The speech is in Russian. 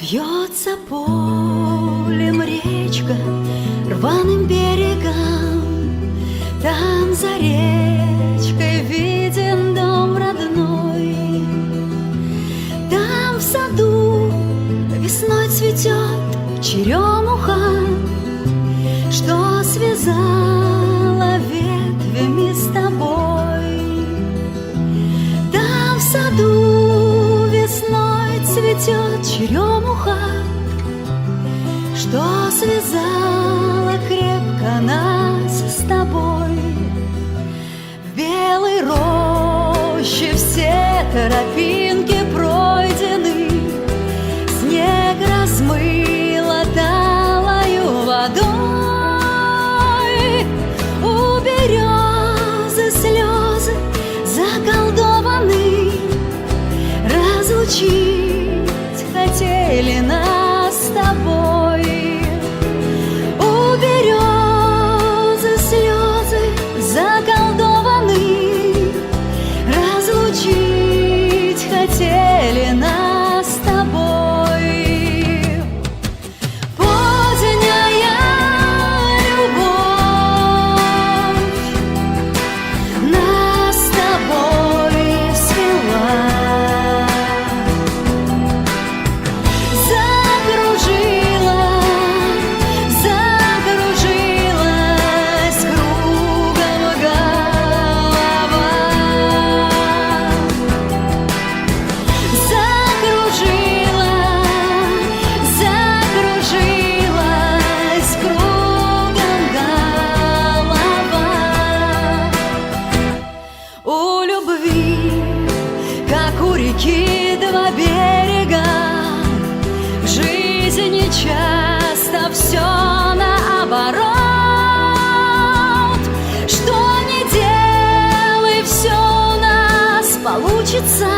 Вьется полем речка рваным берегам, Там за речкой виден дом родной. Там в саду весной цветет черемуха, Что связала ветвями с тобой. Там в саду весной цветет черемуха, Что связала крепко нас с тобой. В белой роще все тропинки 去。Реки два берега, в жизни часто все наоборот. Что не делай, все у нас получится.